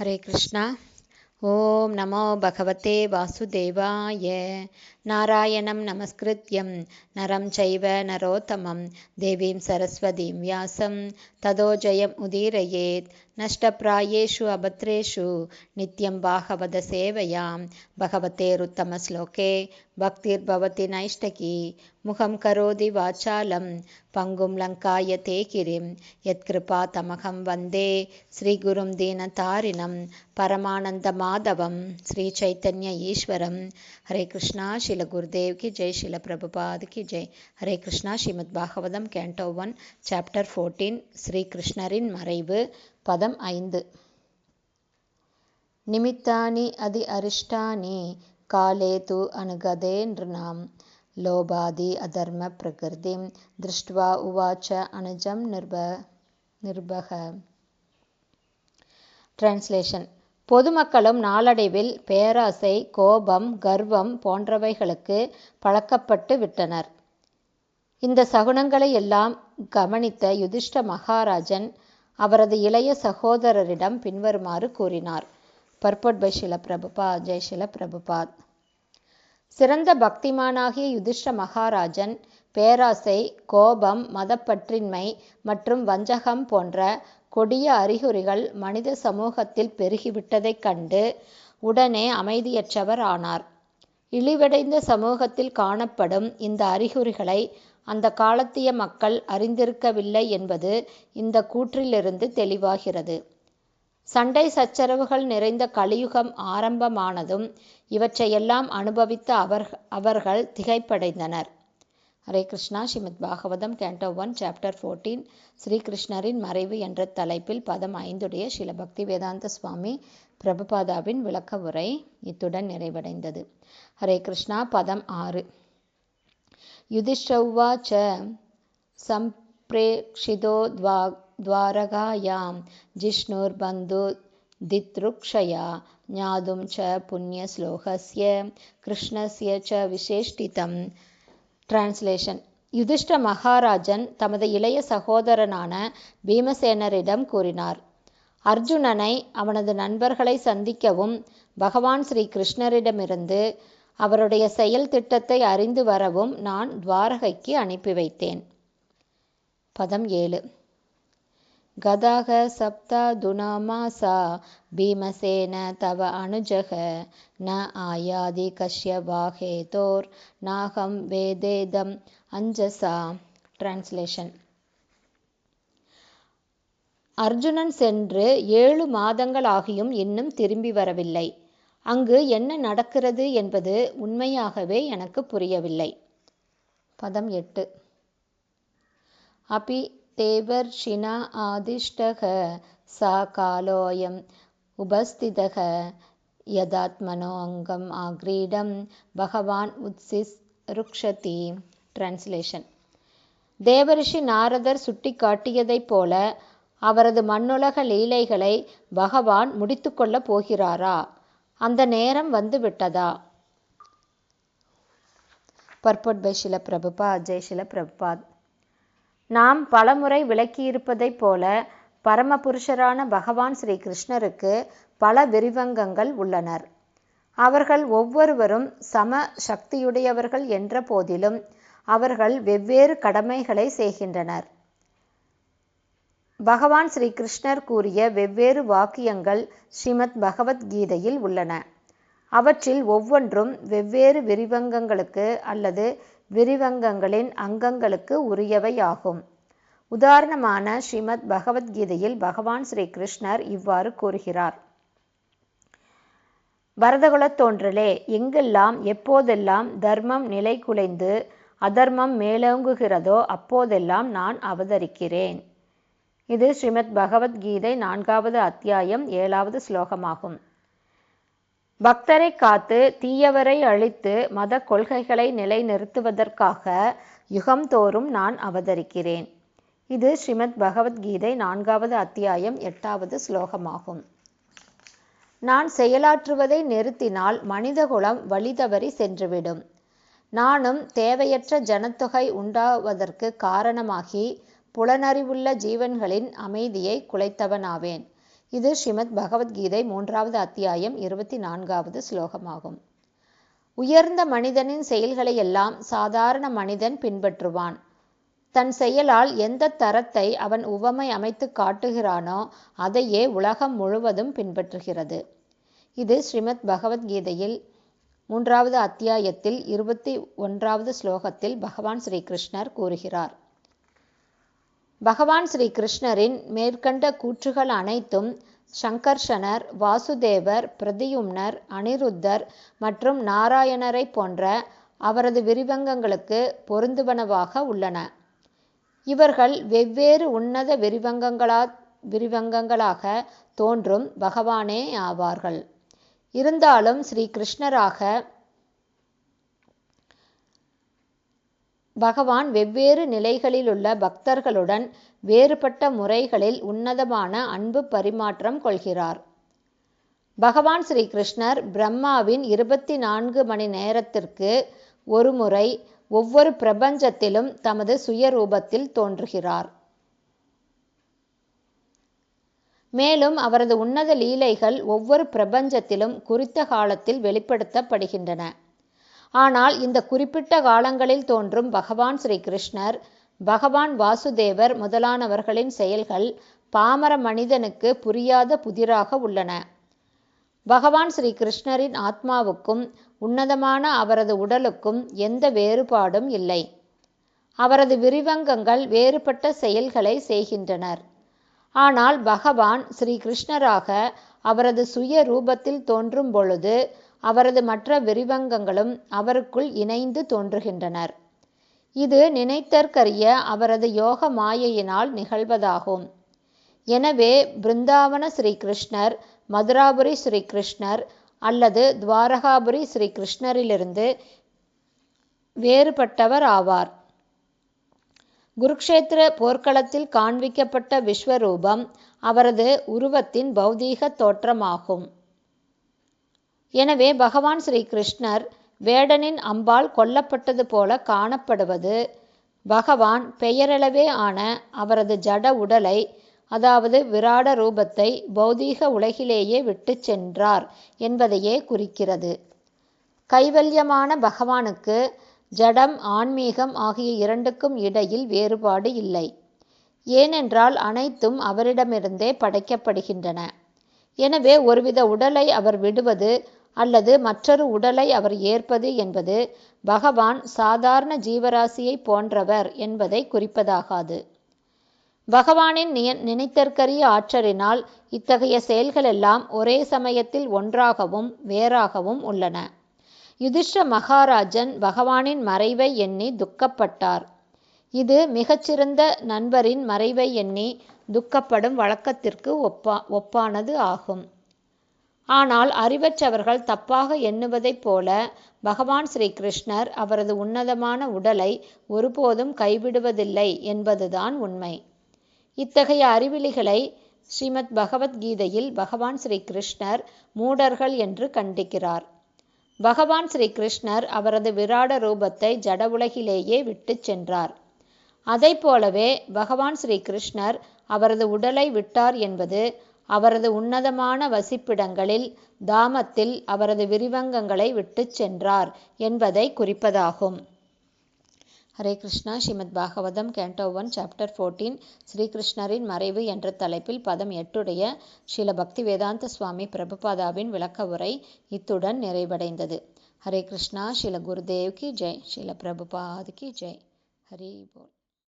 ஹரே கிருஷ்ணா. ஓம் நமோ பகவத்தே வாசுதேவாய. நாராயணம் நமஸ்கிருத்யம். நரம் சைவ நரோத்தமம். தேவீம் சரஸ்வதீம் வியாசம். ததோ ஜயம் உதீரயேத். நஷ்டப்பிராயேஷு அபத்ரேஷு. நித்யம் பாகவத சேவையாம். பகவத்தேருத்தம ஸ்லோகே. भक्तिर्भवति नैष्टकी मुखं करोति वाचालं पङ्गुं लङ्काय ते गिरिं यत्कृपातमहं वन्दे श्रीगुरुं दीनतारिणं परमानन्दमाधवं श्रीचैतन्य ईश्वरं हरे कृष्णा शिल गुरुदेव की जय शिल प्रभुपाद की जय Hare Krishna Srimad Bhagavatam canto one chapter fourteen Sri கிருஷ்ணரின் மறைவு பதம் ஐந்து நிமித்தானி அதி அரிஷ்டானி காலேது து அனுகதே லோபாதி அதர்ம பிரகிருதிம் திருஷ்டுவா உவாச்ச அனுஜம் நிர்ப நிர்பக டிரான்ஸ்லேஷன் பொதுமக்களும் நாளடைவில் பேராசை கோபம் கர்வம் போன்றவைகளுக்கு பழக்கப்பட்டு விட்டனர். இந்த சகுனங்களை எல்லாம் கவனித்த யுதிஷ்ட மகாராஜன் அவரது இளைய சகோதரரிடம் பின்வருமாறு கூறினார். பர்பட் பை ஷில பிரபுபாத் ஜெய் ஷில பிரபுபாத் சிறந்த பக்திமானாகிய யுதிஷ்ட மகாராஜன் பேராசை கோபம் மதப்பற்றின்மை மற்றும் வஞ்சகம் போன்ற கொடிய அறிகுறிகள் மனித சமூகத்தில் பெருகிவிட்டதைக் கண்டு உடனே அமைதியற்றவர் ஆனார். இழிவடைந்த சமூகத்தில் காணப்படும் இந்த அறிகுறிகளை அந்த காலத்திய மக்கள் அறிந்திருக்கவில்லை என்பது இந்த கூற்றிலிருந்து தெளிவாகிறது. சண்டை சச்சரவுகள் நிறைந்த கலியுகம் ஆரம்பமானதும் இவற்றையெல்லாம் அனுபவித்த அவர் அவர்கள் திகைப்படைந்தனர். Hare Krishna Srimad Bhagavatam canto one chapter fourteen ஸ்ரீகிருஷ்ணரின் மறைவு என்ற தலைப்பில் பதம் ஐந்துடைய ஸ்ரீல பக்தி வேதாந்த சுவாமி பிரபுபாதாவின் விளக்க உரை இத்துடன் நிறைவடைந்தது. ஹரே கிருஷ்ணா பதம் ஆறு. யுதிஷ்டௌவாச்ச சம்பிரேக்ஷிதோ द्वारकायां जिष्णुर्बन्धु दितृक्षया ज्ञातुं च पुण्यश्लोकस्य கிருஷ்ணஸ்ய ச விசேஷ்டிதம் டிரான்ஸ்லேஷன் யுதிஷ்ட மகாராஜன் தமது இளைய சகோதரனான பீமசேனரிடம் கூறினார் அர்ஜுனனை அவனது நண்பர்களை சந்திக்கவும் பகவான் ஸ்ரீ கிருஷ்ணரிடமிருந்து அவருடைய செயல் திட்டத்தை அறிந்து வரவும் நான் துவாரகைக்கு அனுப்பி வைத்தேன் பதம் ஏழு गदाः सप्तादुनामासा भीमसेन तव अनुजः न आयादि कश्यवा हेतोर्नाहं वेदेदम् अञ्जसा டிரான்ஸ்லேஷன் அர்ஜுனன் சென்று ஏழு மாதங்கள் ஆகியும் இன்னும் திரும்பி வரவில்லை அங்கு என்ன நடக்கிறது என்பது உண்மையாகவே எனக்கு புரியவில்லை பதம் எட்டு அபி தேவர்ஷினா ஆதிஷ்டக சா காலோயம் உபஸ்திதக யதாத்மனோ அங்கம் ஆக்ரீடம் பகவான் உத்சிஸ் ருக்ஷதி. டிரான்ஸ்லேஷன் தேவரிஷி நாரதர் சுட்டி காட்டியதைப் போல அவரது மண்ணுலக லீலைகளை பகவான் முடித்து கொள்ளப் போகிறாரா? அந்த நேரம் வந்துவிட்டதா? பர்பட் பை ஷில பிரபுபா ஜெய் ஷில பிரபுபாத் நாம் பலமுறை விளக்கியிருப்பதைப் போல பரமபுருஷரான பகவான் ஸ்ரீ கிருஷ்ணருக்கு பல விரிவங்கங்கள் உள்ளனர். அவர்கள் ஒவ்வொருவரும் சம சக்தியுடையவர்கள் என்ற போதிலும் அவர்கள் வெவ்வேறு கடமைகளை செய்கின்றனர். பகவான் ஸ்ரீ கிருஷ்ணர் கூறிய வெவ்வேறு வாக்கியங்கள் ஸ்ரீமத் பகவத்கீதையில் உள்ளன. அவற்றில் ஒவ்வொன்றும் வெவ்வேறு விரிவங்கங்களுக்கு அல்லது விரிவங்கங்களின் அங்கங்களுக்கு உரியவை ஆகும் உதாரணமான ஸ்ரீமத் பகவத்கீதையில் பகவான் ஸ்ரீ கிருஷ்ணர் இவ்வாறு கூறுகிறார். பரதகுலத் தோன்றலே எங்கெல்லாம் எப்போதெல்லாம் தர்மம் நிலை குலைந்து அதர்மம் மேலோங்குகிறதோ அப்போதெல்லாம் நான் அவதரிக்கிறேன். இது ஸ்ரீமத் பகவத்கீதை நான்காவது அத்தியாயம் ஏழாவது ஸ்லோகமாகும். பக்தரை காத்து தீயவரை அழித்து மத கொள்கைகளை நிலைநிறுத்துவதற்காக யுகம் தோறும் நான் அவதரிக்கிறேன். இது ஸ்ரீமத் பகவத்கீதை நான்காவது அத்தியாயம் எட்டாவது ஸ்லோகமாகும். நான் செயலாற்றுவதை நிறுத்தினால் மனிதகுலம் வழிதவறி சென்றுவிடும். நானும் தேவையற்ற ஜனத்தொகை உண்டாவதற்கு காரணமாகி புலனறிவுள்ள ஜீவன்களின் அமைதியை குலைத்தவனாவேன். இது ஸ்ரீமத் பகவத்கீதை மூன்றாவது அத்தியாயம் இருபத்தி நான்காவது ஸ்லோகமாகும். உயர்ந்த மனிதனின் செயல்களை எல்லாம் சாதாரண மனிதன் பின்பற்றுவான். தன் செயலால் எந்த தரத்தை அவன் உவமை அமைத்து காட்டுகிறானோ அதையே உலகம் முழுவதும் பின்பற்றுகிறது. இது ஸ்ரீமத் பகவத்கீதையில் மூன்றாவது அத்தியாயத்தில் இருபத்தி ஒன்றாவது ஸ்லோகத்தில் பகவான் ஸ்ரீகிருஷ்ணர் கூறுகிறார். பகவான் ஸ்ரீ கிருஷ்ணரின் மேற்கண்ட கூற்றுகள் அனைத்தும் சங்கர்ஷனர் வாசுதேவர் பிரதியும்னர் அனிருத்தர் மற்றும் நாராயணரை போன்ற அவரது விரிவங்கங்களுக்கு பொருந்துவனவாக உள்ளன. இவர்கள் வெவ்வேறு உன்னத விரிவங்கங்களா விரிவங்கங்களாக தோன்றும் பகவானே ஆவார்கள். இருந்தாலும் ஸ்ரீ கிருஷ்ணராக பகவான் வெவ்வேறு நிலைகளிலுள்ள பக்தர்களுடன் வேறுபட்ட முறைகளில் உன்னதமான அன்பு பரிமாற்றம் கொள்கிறார். பகவான் ஸ்ரீ கிருஷ்ணர் பிரம்மாவின் இருபத்தி நான்கு மணி நேரத்திற்கு ஒரு முறை ஒவ்வொரு பிரபஞ்சத்திலும் தமது சுயரூபத்தில் தோன்றுகிறார். மேலும் அவரது உன்னத லீலைகள் ஒவ்வொரு பிரபஞ்சத்திலும் குறித்த காலத்தில் வெளிப்படுத்தப்படுகின்றன. ஆனால் இந்த குறிப்பிட்ட காலங்களில் தோன்றும் பகவான் ஸ்ரீகிருஷ்ணர் பகவான் வாசுதேவர் முதலானவர்களின் செயல்கள் பாமர மனிதனுக்கு புரியாத புதிராக உள்ளன. பகவான் ஸ்ரீ கிருஷ்ணரின் ஆத்மாவுக்கும் உன்னதமான அவரது உடலுக்கும் எந்த வேறுபாடும் இல்லை. அவரது விரிவங்கங்கள் வேறுபட்ட செயல்களை செய்கின்றனர். ஆனால் பகவான் ஸ்ரீ கிருஷ்ணராக அவரது சுய ரூபத்தில் தோன்றும் பொழுது அவரது மற்ற விரிவங்கங்களும் அவருக்குள் இணைந்து தோன்றுகின்றனர். இது நினைத்தற்கரிய அவரது யோக மாயையினால் நிகழ்வதாகும். எனவே பிருந்தாவன ஸ்ரீ கிருஷ்ணர் மதுராபுரி ஸ்ரீ கிருஷ்ணர் அல்லது துவாரகாபுரி ஸ்ரீ கிருஷ்ணரிலிருந்து வேறுபட்டவர் ஆவார். குருக்ஷேத்திர போர்க்களத்தில் காண்பிக்கப்பட்ட விஸ்வரூபம் அவரது உருவத்தின் பௌதீக தோற்றமாகும். எனவே பகவான் ஸ்ரீ கிருஷ்ணர் வேடனின் அம்பால் கொல்லப்பட்டது போல காணப்படுவது. பகவான் பெயரளவே ஆன அவரது ஜட உடலை அதாவது விராட ரூபத்தை பௌதீக உலகிலேயே விட்டு சென்றார் என்பதையே குறிக்கிறது. கைவல்யமான பகவானுக்கு ஜடம் ஆன்மீகம் ஆகிய இரண்டுக்கும் இடையில் வேறுபாடு இல்லை. ஏனென்றால் அனைத்தும் அவரிடமிருந்தே படைக்கப்படுகின்றன. எனவே ஒருவித உடலை அவர் விடுவது அல்லது மற்றொரு உடலை அவர் ஏற்பது என்பது பகவான் சாதாரண ஜீவராசியை போன்றவர் என்பதை குறிப்பதாகாது. பகவானின் நிய நினைத்தற்கரிய ஆற்றலினால் இத்தகைய செயல்களெல்லாம் ஒரே சமயத்தில் ஒன்றாகவும் வேறாகவும் உள்ளன. யுதிஷ்ட மகாராஜன் பகவானின் மறைவை எண்ணி துக்கப்பட்டார். இது மிகச்சிறந்த நண்பரின் மறைவை எண்ணி துக்கப்படும் வழக்கத்திற்கு ஒப்பா ஒப்பானது ஆகும். ஆனால் அறிவற்றவர்கள் தப்பாக எண்ணுவதைப் போல பகவான் ஸ்ரீ கிருஷ்ணர் அவரது உன்னதமான உடலை ஒருபோதும் கைவிடுவதில்லை என்பதுதான் உண்மை. இத்தகைய அறிவிலிகளை ஸ்ரீமத் பகவத்கீதையில் பகவான் ஸ்ரீ கிருஷ்ணர் மூடர்கள் என்று கண்டிக்கிறார். பகவான் ஸ்ரீ கிருஷ்ணர் அவரது விராட ரூபத்தை ஜட உலகிலேயே விட்டு சென்றார். அதை போலவே பகவான் ஸ்ரீ கிருஷ்ணர் அவரது உடலை விட்டார் என்பது அவரது உன்னதமான வசிப்பிடங்களில் தாமத்தில் அவரது விரிவங்கங்களை விட்டுச் சென்றார் என்பதை குறிப்பதாகும். Hare Krishna. Srimad Bhagavatam canto one chapter fourteen ஸ்ரீகிருஷ்ணரின் மறைவு என்ற தலைப்பில் பதம் எட்டுடைய ஸ்ரீல பக்தி வேதாந்த சுவாமி பிரபுபாதாவின் விளக்க உரை இத்துடன் நிறைவடைந்தது. ஹரே கிருஷ்ணா. ஸ்ரீல குருதேவ் கி ஜெய். ஸ்ரீல பிரபுபாத் கி ஜெய். ஹரி போல்.